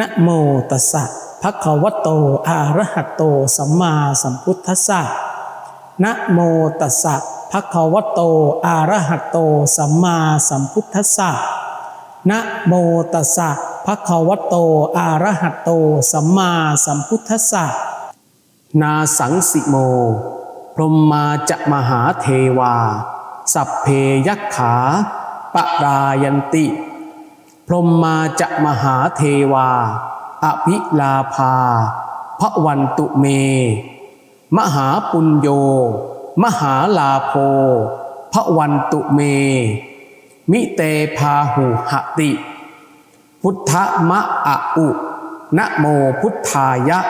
นะโมตัสสะภะคะวะโต อะระหะโต สัมมาสัมพุทธัสสะนะโมตัสสะภะคะวะโต อะระหะโต สัมมาสัมพุทธัสสะนะโมตัสสะภะคะวะโต อะระหะโต สัมมาสัมพุทธัสสะนาสังสิโม พรหมาจะมหาเทวา สัพเพยักขาปรายันติ พรหมาจะมหาเทวา อภิลาภาพระวันตุเม มหาปุญโย มหาลาโภพระวันตุเม มิเตพาหุหติ พุทธมะอะอุนะโมพุทธายะ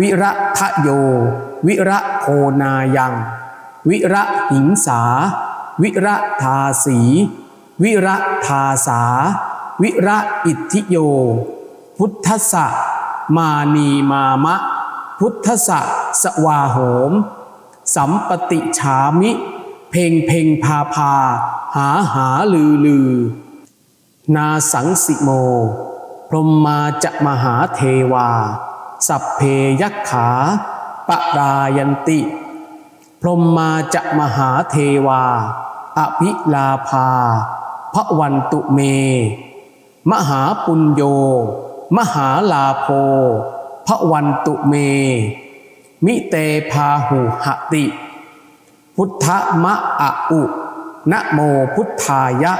วิระทะโย วิระโคนายัง วิระหิงสา วิระทาสี วิระทาสา วิระอิทธิโย พุทธะมานีมามะ พุทธะสวาโหม สัมปติฉามิ เพงเพงพาพา หาหาลือลือ นาสังสิโม พรหมาจะมหาเทวา สัพเพยักขาปรายันติ พรหมาจะมหาเทวา อภิลาภาพระวันตุเม มหาปุญโย มหาลาโภพระวันตุเม มิเตพาหุหติ พุทธมะอะอุนะโมพุทธายะ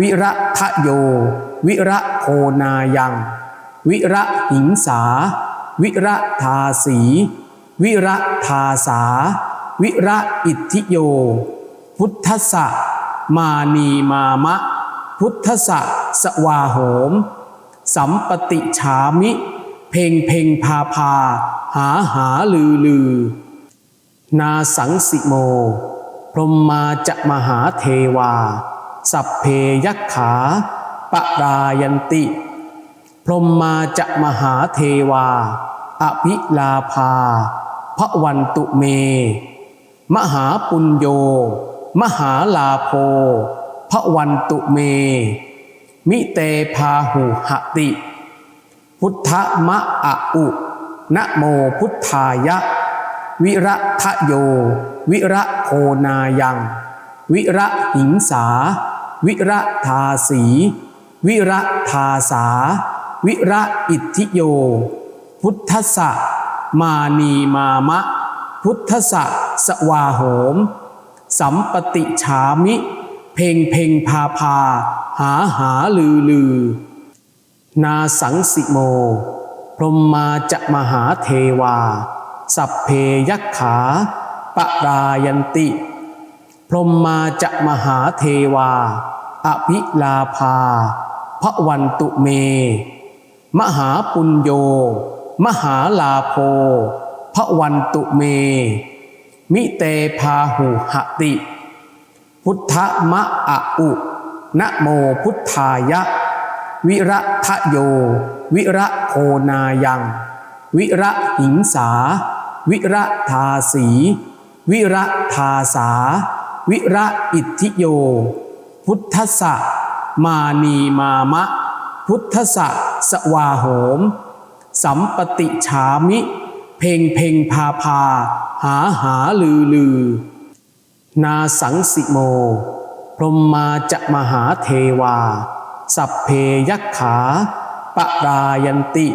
วิระทะโย วิระโคนายัง วิระหิงสา วิระทาสี วิระทาสา วิระอิทธิโย พุทธะมานีมามะ พุทธะสวาโหม สัมปติฉามิ เพ่งเพ่งพาพา หาหาลือลือ นาสังสิโม พรหมาจะมหาเทวา สัพเพยักขาปรายันติ พรหมาจะมหาเทวา อภิลาภาพระวันตุเม มหาปุญโย มหาลาโภ พระวันตุเม มิเตพาหุหติ พุทธมะอะอุนะโมพุทธายะ วิระทะโย วิระโคนายัง วิระหิงสา วิระทาสี วิระทาสา วิระอิทธิโย พุทธะมานีมามะ พุทธะสวาโหม สัมปติฉามิ พงเพงพาพา หาหาลือลือ นาสังสิโม พรหมาจะมหาเทวา สัพเพยักขาปรายันติ พรหมาจะมหาเทวา อภิลาภาพระวันตุเม มหาปุญโย มหาลาโภพระวันตุเม มิเตพาหุหติ พุทธมะอะอุนะโมพุทธายะ วิระทะโย วิระโคนายัง วิระหิงสา วิระทาสี วิระทาสา วิระอิทธิโย พุทธะมานีมามะ พุทธะสวาโหม สัมปติฉามิ เพงเพงพาพา หาหาลือลือ นาสังสิโม พรหมาจะมหาเทวา สัพเพยักขาปรายันติ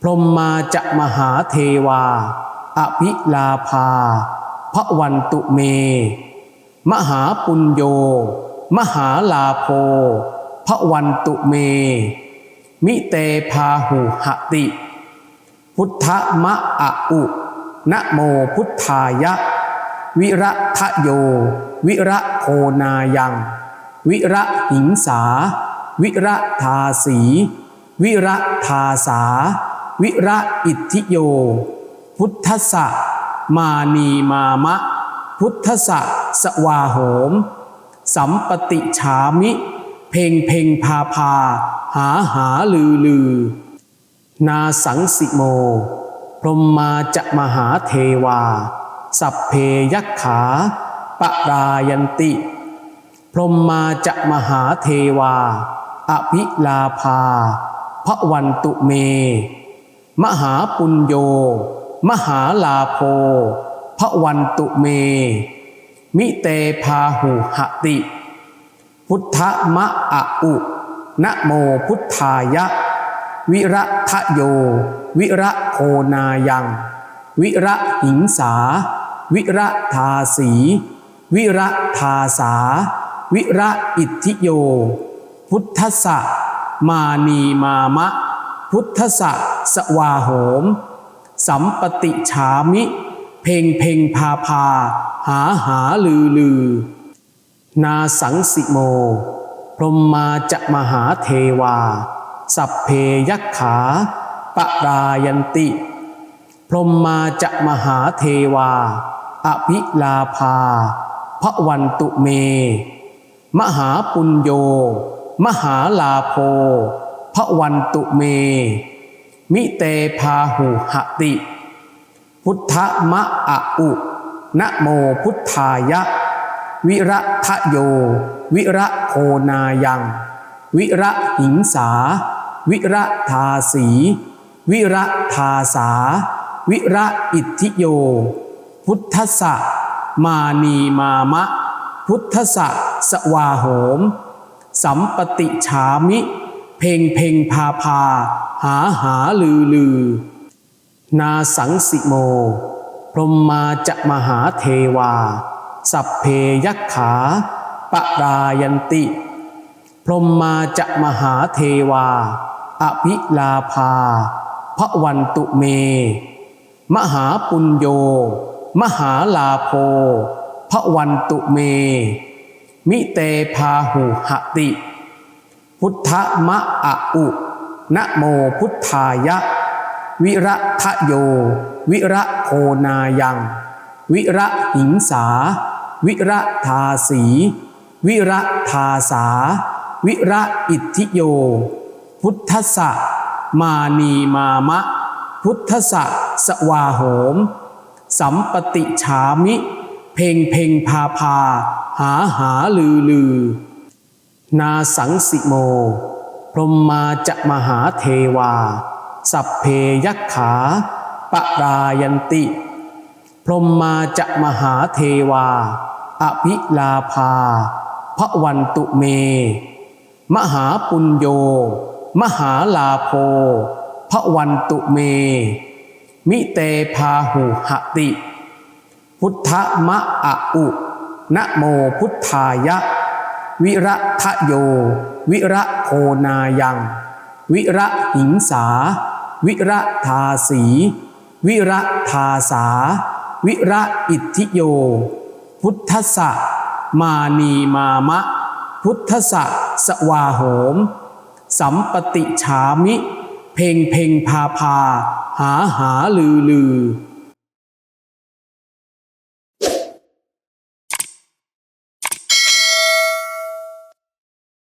พรหมาจะมหาเทวา อภิลาภาพระวันตุเม มหาปุญโย มหาลาโภพระวันตุเม มิเตพาหุหติ พุทธมะอะอุนะโมพุทธายะ วิระทะโย วิระโคนายัง วิระหิงสา วิระทาสี วิระทาสา วิระอิทธิโย พุทธะมานีมามะ พุทธะสวาโหม สัมปติฉามิ เพงเพงพาพา หาหาลือลือ นาสังสิโม พรหมาจะมหาเทวา สัพเพยักขาปรายันติ พรหมาจะมหาเทวา อภิลาภาพระวันตุเม มหาปุญโย มหาลาโภพระวันตุเม มิเตพาหุหติ พุทธมะอะอุนะโมพุทธายะ วิระทะโย วิระโคนายัง วิระหิงสา วิระทาสี วิระทาสา วิระอิทธิโย พุทธะมานีมามะ พุทธะสวาโหม สัมปติฉามิ เพ่งเพ่งพาพา หาหาลือลือ นาสังสิโม พรมมาจะมหาเทวา สัพเพยักขาปรายันติ พรมมาจะมหาเทวา อภิลาภาพระวันตุเม มหาปุญโย มหาลาโภพระวันตุเม มิเตพาหุหติ พุทธมะอะอุนะโมพุทธายะ วิระทะโย วิระโคนายัง วิระหิงสา วิระทาสี วิระทาสา วิระอิทธิโย พุทธะมานีมามะ พุทธะสวาโหม สัมปติฉามิ เพ่งเพ่งพาพา หาหาลือลือ นาสังสิโม พรมมาจะมหาเทวา สัพเพยักขาปรายันติ พรมมาจะมหาเทวา อภิลาภาพระวันตุเม มหาปุญโย มหาลาโภพระวันตุเม มิเตพาหุหติ พุทธมะอะอุนะโมพุทธายะ วิระทะโย วิระโคนายัง วิระหิงสา วิระทาสี วิระทาสา วิระอิทธิโย พุทธะมานีมามะ พุทธะสวาโหม สัมปติฉามิ เพ่งเพ่งพาพา หาหาลือลือ นาสังสิโม พรมมาจะมหาเทวา สัพเพยักขาปรายันติ พรมมาจะมหาเทวา อภิลาภาพระวันตุเม มหาปุญโย มหาลาโภพระวันตุเม มิเตพาหุหติ พุทธมะอะอุนะโมพุทธายะ วิระทะโย วิระโคนายัง วิระหิงสา วิระทาสี วิระทาสา วิระอิทธิโย พุทธะมานีมามะ พุทธะสวาโหม สัมปติฉามิ เพ่งเพ่งพาพา หาหาลือลือ